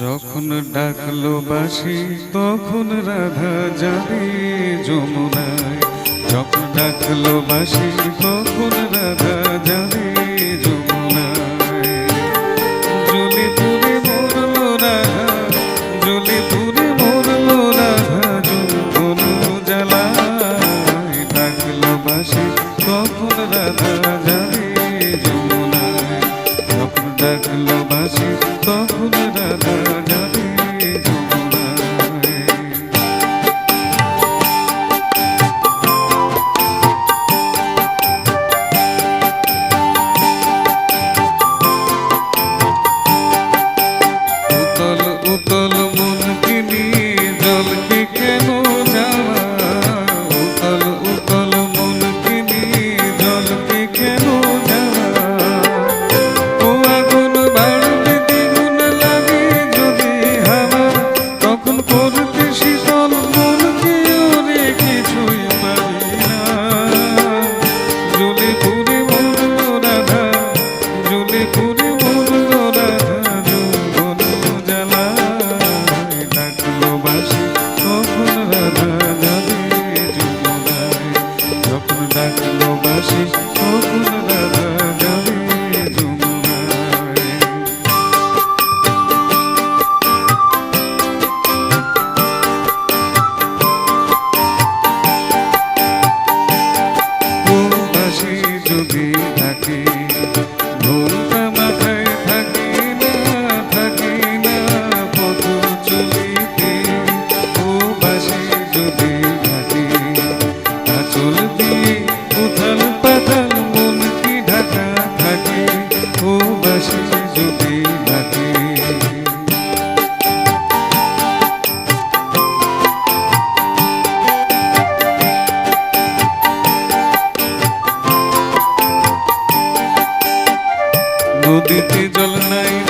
যখন ডাকলো বাসি তখন রাধা যাবে যমুনায়। যখন ডাকলো বাসি তখন নদীতে জল নাই।